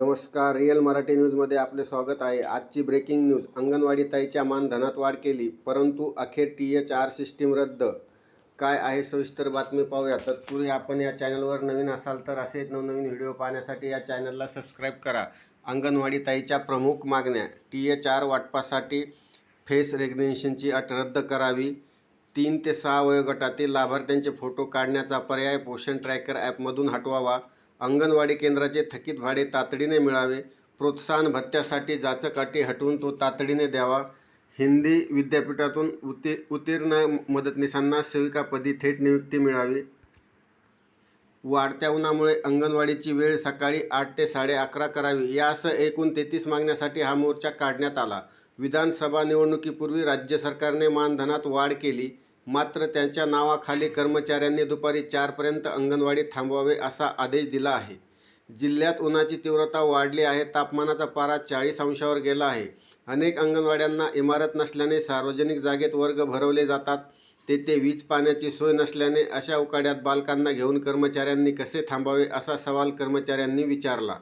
नमस्कार रिअल मराठी न्यूजमध्ये आपले स्वागत आहे. आजची ब्रेकिंग न्यूज अंगणवाडी ताईच्या मानधनात वाढ केली परंतु अखेर टी एच आर सिस्टीम रद्द. काय आहे सविस्तर बातमी पाहूया. तत्पूर्वी आपण या चॅनलवर नवीन असाल तर असेच नवनवीन व्हिडिओ पाहण्यासाठी या चॅनलला सबस्क्राईब करा. अंगणवाडी ताईच्या प्रमुख मागण्या टी एच आर वाटपासाठी फेस रेग्नेशनची अट रद्द करावी. तीन ते सहा वयोगटातील लाभार्थ्यांचे फोटो काढण्याचा पर्याय पोषण ट्रॅकर ॲपमधून हटवावा. अंगणवाडी केंद्राचे थकीत भाडे तातडीने मिळावे प्रोत्साहन भत्त्यासाठी जाचकाठी हटवून तो तातडीने द्यावा. हिंदी विद्यापीठातून उती उत्तीर्ण मदतनीसांना सेविकापदी थेट नियुक्ती मिळावी. वाढत्या उन्हामुळे अंगणवाडीची वेळ सकाळी आठ ते साडे अकरा करावी यासह एकूण तेहतीस मागण्यासाठी हा मोर्चा काढण्यात आला. विधानसभा निवडणुकीपूर्वी राज्य सरकारने मानधनात वाढ केली. मात्र त्यांच्या नावाखाली कर्मचाऱ्यांनी दुपारी चारपर्यंत अंगणवाडी थांबवावे असा आदेश दिला आहे. जिल्ह्यात उन्हाची तीव्रता वाढली आहे तापमानाचा पारा चाळीस अंशावर गेला आहे. अनेक अंगणवाड्यांना इमारत नसल्याने सार्वजनिक जागेत वर्ग भरवले जातात. तेथे वीज पाण्याची सोय नसल्याने अशा उकाड्यात बालकांना घेऊन कर्मचाऱ्यांनी कसे थांबावे असा सवाल कर्मचाऱ्यांनी विचारला.